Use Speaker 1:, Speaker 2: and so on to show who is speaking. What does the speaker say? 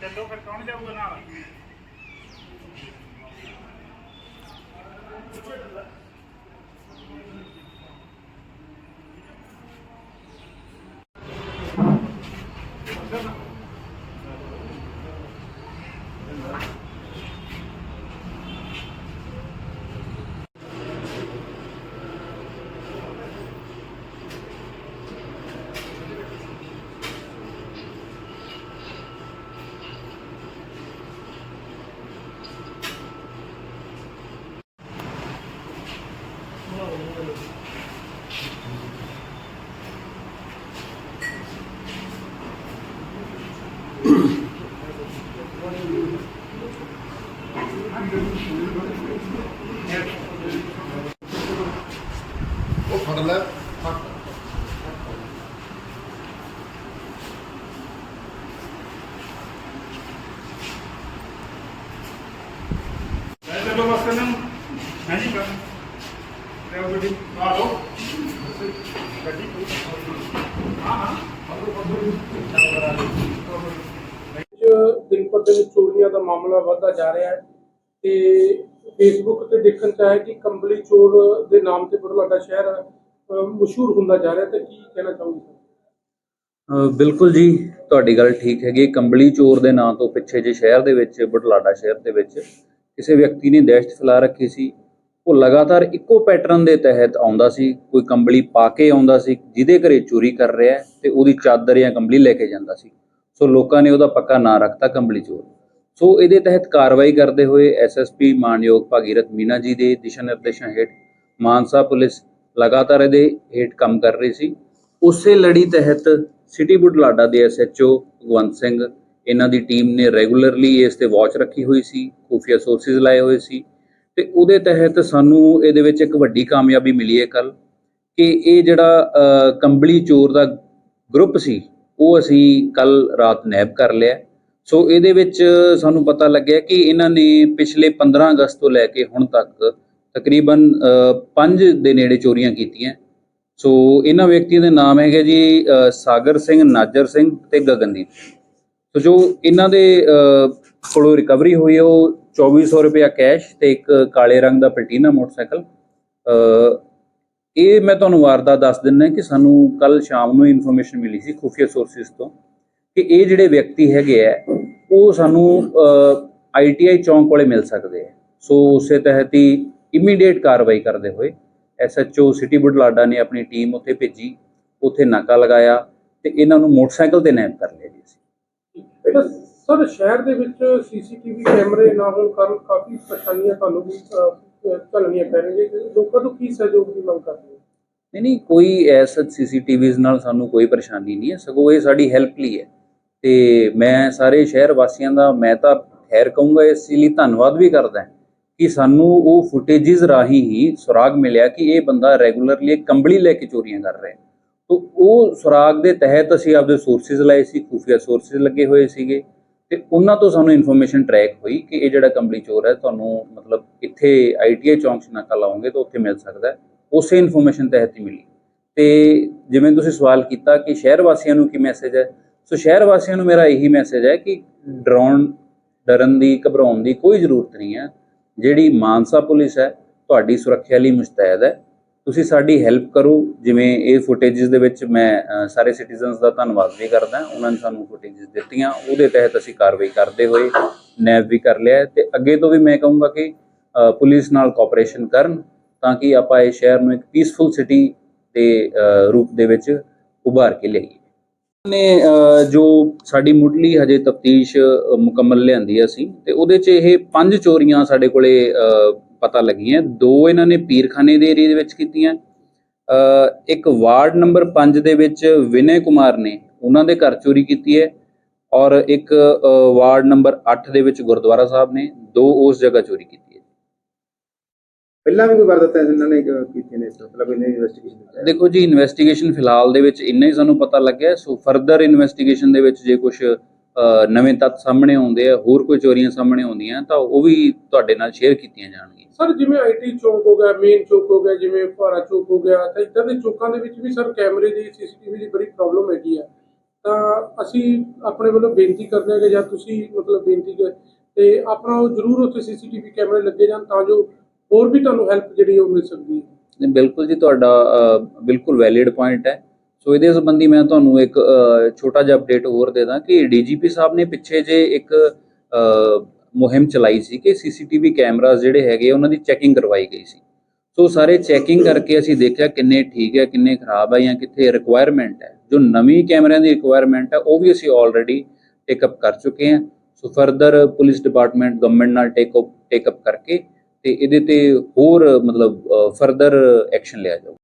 Speaker 1: ਚੱਲੋ ਫਿਰ ਕੌਣ ਜਾਊਗਾ ਨਾਲ?
Speaker 2: ਉਹ ਫੜ ਲੈ। ਫੜ
Speaker 1: ਚਲੋ ਬਸ ਕਰਨ ਨੂੰ ਹਾਂਜੀ ਕਰ ਲੈ ਗੱਡੀ ਆ ਲਓ ਗੱਡੀ ਹਾਂ ਹਾਂ
Speaker 3: ਵਿੱਚ ਦਿਨ ਪਰ ਦਿਨ ਚੋਰੀਆਂ ਦਾ ਮਾਮਲਾ ਵਧਦਾ ਜਾ ਰਿਹਾ ਹੈ। ਤੇ ਫੇਸਬੁੱਕ ਤੇ ਦੇਖਣ ਚ ਆਇਆ ਕਿ ਕੰਬਲੀ ਚੋਰ ਦੇ ਨਾਮ ਤੇ ਬੜਲਾਡਾ ਸ਼ਹਿਰ ਮਸ਼ਹੂਰ ਹੁੰਦਾ ਜਾ ਰਿਹਾ ਤੇ ਕੀ ਕਹਿਣਾ ਚਾਹੋਗੇ
Speaker 4: ਬਿਲਕੁਲ ਜੀ, ਤੁਹਾਡੀ ਗੱਲ ਠੀਕ ਹੈਗੀ ਕੰਬਲੀ ਚੋਰ ਦੇ ਨਾਂ ਤੋਂ ਪਿੱਛੇ ਜੇ ਸ਼ਹਿਰ ਦੇ ਵਿੱਚ ਬਟਲਾਡਾ ਸ਼ਹਿਰ ਦੇ ਵਿੱਚ ਕਿਸੇ ਵਿਅਕਤੀ ਨੇ ਦਹਿਸ਼ਤ ਫੈਲਾ ਰੱਖੀ ਸੀ। ਉਹ ਲਗਾਤਾਰ ਇੱਕੋ ਪੈਟਰਨ ਦੇ ਤਹਿਤ ਆਉਂਦਾ ਸੀ। ਕੋਈ ਕੰਬਲੀ ਪਾ ਕੇ ਆਉਂਦਾ ਸੀ, ਜਿਹਦੇ ਘਰੇ ਚੋਰੀ ਕਰ ਰਿਹਾ ਤੇ ਉਹਦੀ ਚਾਦਰ ਜਾਂ ਕੰਬਲੀ ਲੈ ਕੇ ਜਾਂਦਾ ਸੀ। ਸੋ ਲੋਕਾਂ ਨੇ ਉਹਦਾ ਪੱਕਾ ਨਾਂ ਰੱਖਤਾ ਕੰਬਲੀ ਚੋਰ ਸੋ ਇਹਦੇ ਤਹਿਤ ਕਾਰਵਾਈ ਕਰਦੇ ਹੋਏ ਐਸਐਸਪੀ ਮਾਨਯੋਗ ਭਾਗੀਰਥ ਮੀਨਾ ਜੀ ਦੇ ਦਿਸ਼ਾ ਨਿਰਦੇਸ਼ਾਂ ਹੇਠ ਮਾਨਸਾ ਪੁਲਿਸ ਲਗਾਤਾਰ ਇਹਦੇ ਹੇਠ ਕੰਮ ਕਰ ਰਹੀ ਸੀ। ਉਸੇ ਲੜੀ ਤਹਿਤ ਸਿਟੀ ਬੁਢਲਾਡਾ ਦੇ ਐਸਐਚਓ ਭਗਵੰਤ ਸਿੰਘ, ਇਹਨਾਂ ਦੀ ਟੀਮ ਨੇ ਰੈਗੂਲਰਲੀ ਇਸ ਤੇ ਵਾਚ ਰੱਖੀ ਹੋਈ ਸੀ, ਖੁਫੀਆ ਸੋਰਸਿਸ ਲਾਏ ਹੋਏ ਸੀ ਤੇ ਉਹਦੇ ਤਹਿਤ ਸਾਨੂੰ ਇਹਦੇ ਵਿੱਚ ਇੱਕ ਵੱਡੀ ਕਾਮਯਾਬੀ ਮਿਲੀ ਹੈ ਕੱਲ ਕਿ ਇਹ ਜਿਹੜਾ ਕੰਬਲੀ ਚੋਰ ਦਾ ਗਰੁੱਪ ਸੀ, ਉਹ ਅਸੀਂ ਕੱਲ ਰਾਤ ਨੈਬ ਕਰ ਲਿਆ। ਸੋ ਇਹਦੇ ਵਿੱਚ ਸਾਨੂੰ ਪਤਾ ਲੱਗਿਆ ਕਿ ਇਹਨਾਂ ਨੇ ਪਿਛਲੇ 15 ਅਗਸਤ ਤੋਂ ਲੈ ਕੇ ਹੁਣ ਤੱਕ ਤਕਰੀਬਨ 5 ਦੇ ਨੇੜੇ ਚੋਰੀਆਂ ਕੀਤੀਆਂ। ਸੋ ਇਹਨਾਂ ਵਿਅਕਤੀਆਂ ਦੇ ਨਾਮ ਹੈਗੇ ਜੀ ਸਾਗਰ ਸਿੰਘ, ਨਾਜਰ ਸਿੰਘ ਤੇ ਗਗਨਦੀਪ। ਸੋ ਜੋ ਇਹਨਾਂ ਦੇ ਕੋਲੋਂ ਰਿਕਵਰੀ ਹੋਈ ਹੈ ਉਹ 2400 ਰੁਪਇਆ ਕੈਸ਼ ਤੇ ਇੱਕ ਕਾਲੇ ਰੰਗ ਦਾ ਪਲਟੀਨਾ ਮੋਟਰਸਾਈਕਲ। ਇਹ ਮੈਂ ਤੁਹਾਨੂੰ ਵਾਰਦਾ ਦੱਸ ਦਿੰਦਾ ਕਿ ਸਾਨੂੰ ਕੱਲ ਸ਼ਾਮ ਨੂੰ ਇਨਫੋਰਮੇਸ਼ਨ ਮਿਲੀ ਸੀ ਖੁਫੀਆ ਸੋਰਸਿਸ ਤੋਂ। ਕਿ ਇਹ ਜਿਹੜੇ ਵਿਅਕਤੀ ਹੈਗੇ ਆ ਉਹ ਸਾਨੂੰ ਆਈਟੀਆਈ ਚੌਂਕ ਕੋਲੇ ਮਿਲ ਸਕਦੇ ਆ। ਸੋ ਉਸੇ ਤਹਿਤ ਹੀ ਇਮੀਡੀਏਟ ਕਾਰਵਾਈ ਕਰਦੇ ਹੋਏ ਐਸਐਚਓ ਸਿਟੀ ਬੁਢਲਾਡਾ ਨੇ ਆਪਣੀ ਟੀਮ ਉੱਥੇ ਭੇਜੀ ਉੱਥੇ ਨਾਕਾ ਲਗਾਇਆ ਤੇ ਇਹਨਾਂ ਨੂੰ ਮੋਟਰਸਾਈਕਲ ਤੇ ਨੈਪ ਕਰ ਲਿਆ ਜੀ ਅਸੀਂ।
Speaker 3: ਤਾਂ ਸਰ ਸ਼ਹਿਰ ਦੇ ਵਿੱਚ ਸੀਸੀਟੀਵੀ ਕੈਮਰੇ ਨਾ ਹੋਣ ਕਾਰਨ ਕਾਫੀ ਪਰੇਸ਼ਾਨੀਆਂ ਤੁਹਾਨੂੰ ਵੀ ਝੱਲਣੀਆਂ ਪੈ ਰਹੀਆਂ ਲੋਕਾਂ ਤੋਂ ਕੀ ਸਹਿਯੋਗ ਦੀ ਮੰਗ ਕਰਦੇ ਹੋ?
Speaker 4: ਨਹੀਂ ਨਹੀਂ ਕੋਈ ਐਸਾ ਸੀਸੀਟੀਵੀਜ਼ ਨਾਲ ਸਾਨੂੰ ਕੋਈ ਪਰੇਸ਼ਾਨੀ ਨਹੀਂ ਹੈ। ਸਗੋਂ ਇਹ ਸਾਡੀ ਹੈਲਪ ਲਈ ਹੈ। ਤੇ ਮੈਂ ਸਾਰੇ ਸ਼ਹਿਰ ਵਾਸੀਆਂ ਦਾ, ਮੈਂ ਤਾਂ ਖੈਰ ਕਹੂੰਗਾ ਇਸ ਲਈ ਧੰਨਵਾਦ ਵੀ ਕਰਦਾ ਕਿ ਸਾਨੂੰ ਉਹ ਫੁਟੇजेस ਰਾਹੀਂ ਹੀ ਸੁਰਾਗ ਮਿਲਿਆ ਕਿ ਇਹ ਬੰਦਾ ਰੈਗੂਲਰਲੀ ਕੰਬਲੀ ਲੈ ਕੇ ਚੋਰੀਆਂ ਕਰ ਰਿਹਾ ਤੋ ਉਹ ਸੁਰਾਗ ਦੇ ਤਹਿਤ ਅਸੀਂ ਆਪਦੇ ਸੋਰਸਿਸ ਲਾਏ ਸੀ, ਖੁਫੀਆ ਸੋਰਸਿਸ ਲੱਗੇ ਹੋਏ ਸੀਗੇ ਤੇ ਉਹਨਾਂ ਤੋਂ ਸਾਨੂੰ ਇਨਫੋਰਮੇਸ਼ਨ ਟਰੈਕ ਹੋਈ ਕਿ ਇਹ ਜਿਹੜਾ ਕੰਬਲੀ ਚੋਰ ਹੈ, ਤੁਹਾਨੂੰ ਮਤਲਬ ਇੱਥੇ ਆਈਟੀਆਈ ਚੌਂਕ 'ਚ ਨਾਕਾ ਲਾਉਂਗੇ ਤਾਂ ਉੱਥੇ ਮਿਲ ਸਕਦਾ ਉਸੇ ਇਨਫੋਰਮੇਸ਼ਨ ਤਹਿਤ ਹੀ ਮਿਲੀ। ਤੇ ਜਿਵੇਂ ਤੁਸੀਂ ਸਵਾਲ ਕੀਤਾ ਕਿ ਸ਼ਹਿਰ ਵਾਸੀਆਂ ਨੂੰ ਕੀ ਮੈਸੇਜ ਹੈ ਸੋ ਸ਼ਹਿਰ ਵਾਸੀਆਂ ਨੂੰ ਮੇਰਾ ਇਹੀ ਮੈਸੇਜ ਹੈ ਕਿ ਡਰਾਉਣ, ਡਰਨ ਦੀ, ਘਬਰਾਉਣ ਦੀ ਕੋਈ ਜ਼ਰੂਰਤ ਨਹੀਂ ਹੈ। ਜਿਹੜੀ ਮਾਨਸਾ ਪੁਲਿਸ ਹੈ, ਤੁਹਾਡੀ ਸੁਰੱਖਿਆ ਲਈ ਮੁਸਤੈਦ ਹੈ। ਤੁਸੀਂ ਸਾਡੀ ਹੈਲਪ ਕਰੋ। ਜਿਵੇਂ ਇਹ ਫੁਟੇजेस ਦੇ ਵਿੱਚ ਮੈਂ ਸਾਰੇ ਸਿਟੀਜ਼ਨਸ ਦਾ ਧੰਨਵਾਦ ਵੀ ਕਰਦਾ। ਉਹਨਾਂ ਨੇ ਸਾਨੂੰ ਫੁਟੇजेस ਦਿੱਤੀਆਂ। ਉਹਦੇ ਤਹਿਤ ਅਸੀਂ ਕਾਰਵਾਈ ਕਰਦੇ ਹੋਏ ਨੈਬ ਵੀ ਕਰ ਲਿਆ ਤੇ ਅੱਗੇ ਤੋਂ ਵੀ ਮੈਂ ਕਹੂੰਗਾ ਕਿ ਪੁਲਿਸ ਨਾਲ ਕੋਆਪਰੇਸ਼ਨ ਕਰਨ ਤਾਂ ਕਿ ਆਪਾਂ ਇਹ ਸ਼ਹਿਰ ਨੂੰ ਇੱਕ ਪੀਸਫੁਲ ਸਿਟੀ ਦੇ ਰੂਪ ਦੇ ਵਿੱਚ ਉਭਾਰ ਕੇ ਲਈਏ ਨੇ ਜੋ ਸਾਡੀ ਮੁੱਢਲੀ ਹਜੇ ਤਫਤੀਸ਼ ਮੁਕੰਮਲ ਲਿਆਂਦੀ ਅਸੀਂ, ਤੇ ਉਹਦੇ 'ਚ ਇਹ ਪੰਜ ਚੋਰੀਆਂ ਸਾਡੇ ਕੋਲੇ ਪਤਾ ਲੱਗੀਆਂ। ਦੋ ਇਹਨਾਂ ਨੇ ਪੀਰਖਾਨੇ ਦੇ ਏਰੀਆ ਦੇ ਵਿੱਚ ਕੀਤੀਆਂ। ਇੱਕ ਵਾਰਡ ਨੰਬਰ 5 ਦੇ ਵਿੱਚ ਵਿਨੇ ਕੁਮਾਰ ਨੇ ਉਹਨਾਂ ਦੇ ਘਰ ਚੋਰੀ ਕੀਤੀ ਹੈ ਔਰ ਇੱਕ ਵਾਰਡ ਨੰਬਰ 8 ਦੇ ਵਿੱਚ ਗੁਰਦੁਆਰਾ ਸਾਹਿਬ ਨੇ ਦੋ ਉਸ ਜਗ੍ਹਾ ਚੋਰੀ ਕੀਤੀ
Speaker 5: ਪਹਿਲਾਂ ਵੀ ਕੋਈ ਵਾਰਦਾਤਾਂ ਇਹਨਾਂ ਨੇ ਕ- ਕੀਤੀਆਂ ਨੇ ਇਸ ਤੋਂ ਮਤਲਬ ਇਹਨੇ ਇਨਵੈਸਟੀਗੇਸ਼ਨ
Speaker 4: ਦੇਖੋ ਜੀ ਇਨਵੈਸਟੀਗੇਸ਼ਨ ਫਿਲਹਾਲ ਦੇ ਵਿੱਚ ਇੰਨਾ ਹੀ ਸਾਨੂੰ ਪਤਾ ਲੱਗਿਆ ਸੋ ਫਰਦਰ ਇਨਵੈਸਟੀਗੇਸ਼ਨ ਦੇ ਵਿੱਚ ਜੇ ਕੁਝ ਨਵੇਂ ਤੱਥ ਸਾਹਮਣੇ ਆਉਂਦੇ ਆ ਹੋਰ ਕੋਈ ਚੋਰੀਆਂ ਸਾਹਮਣੇ ਆਉਂਦੀਆਂ ਤਾਂ ਉਹ ਵੀ ਤੁਹਾਡੇ ਨਾਲ ਸ਼ੇਅਰ ਕੀਤੀਆਂ ਜਾਣਗੀਆਂ।
Speaker 3: ਸਰ ਜਿਵੇਂ ਆਈਟੀ ਚੌਂਕ ਹੋ ਗਿਆ ਮੇਨ ਚੌਕ ਹੋ ਗਿਆ ਜਿਵੇਂ ਫੁਹਾਰਾ ਚੌਕ ਹੋ ਗਿਆ ਤਾਂ ਇਦਾਂ ਦੇ ਚੌਕਾਂ ਦੇ ਵਿੱਚ ਵੀ ਸਰ ਕੈਮਰੇ ਦੀ ਸੀਸੀਟੀਵੀ ਦੀ ਬੜੀ ਪ੍ਰੋਬਲਮ ਹੈਗੀ ਆ। ਤਾਂ ਅਸੀਂ ਆਪਣੇ ਵੱਲੋਂ ਬੇਨਤੀ ਕਰਦੇ ਹਾਂ ਕਿ ਜਾਂ ਤੁਸੀਂ ਮਤਲਬ ਬੇਨਤੀ ਕਰ ਤੇ ਆਪਣਾ ਉਹ ਜ਼ਰੂਰ ਉੱਥੇ ਸੀਸੀਟੀਵੀ ਕੈਮਰੇ ਲੱਗੇ ਜਾਣ ਤਾਂ ਜੋ ਹੋਰ ਵੀ ਤੁਹਾਨੂੰ ਹੈਲਪ ਜਿਹੜੀ ਉਹ ਮਿਲ ਸਕਦੀ ਹੈ?
Speaker 4: ਨਹੀਂ, ਬਿਲਕੁਲ ਜੀ, ਤੁਹਾਡਾ ਬਿਲਕੁਲ ਵੈਲਿਡ ਪੁਆਇੰਟ ਹੈ। ਸੋ ਇਹਦੇ ਸੰਬੰਧੀ ਮੈਂ ਤੁਹਾਨੂੰ ਇੱਕ ਛੋਟਾ ਜਿਹਾ ਅਪਡੇਟ ਹੋਰ ਦੇ ਦਾਂ ਕਿ ਡੀਜੀਪੀ ਸਾਹਿਬ ਨੇ ਪਿੱਛੇ ਜੇ ਇੱਕ ਮੁਹਿੰਮ ਚਲਾਈ ਸੀ ਕਿ ਸੀਸੀਟੀਵੀ ਕੈਮਰਾਸ ਜਿਹੜੇ ਹੈਗੇ ਉਹਨਾਂ ਦੀ ਚੈਕਿੰਗ ਕਰਵਾਈ ਗਈ ਸੀ। ਸੋ ਸਾਰੇ ਚੈਕਿੰਗ ਕਰਕੇ ਅਸੀਂ ਦੇਖਿਆ ਕਿੰਨੇ ਠੀਕ ਹੈ, ਕਿੰਨੇ ਖਰਾਬ ਹੈ ਜਾਂ ਕਿੱਥੇ ਰਿਕੁਆਇਰਮੈਂਟ ਹੈ। ਜੋ ਨਵੀਂ ਕੈਮਰਿਆਂ ਦੀ ਰਿਕੁਆਇਰਮੈਂਟ ਹੈ, ਉਹ ਵੀ ਅਸੀਂ ਆਲਰੇਡੀ ਟੇਕ ਅਪ ਕਰ ਚੁੱਕੇ ਹਾਂ। So further police department government ਨਾਲ ਟੇਕ ਅਪ ਟੇਕ ਅਪ ਕਰਕੇ ਤੇ ਇਹਦੇ ਤੇ ਹੋਰ ਮਤਲਬ ਫਰਦਰ ਐਕਸ਼ਨ ਲਿਆ ਜਾਊ।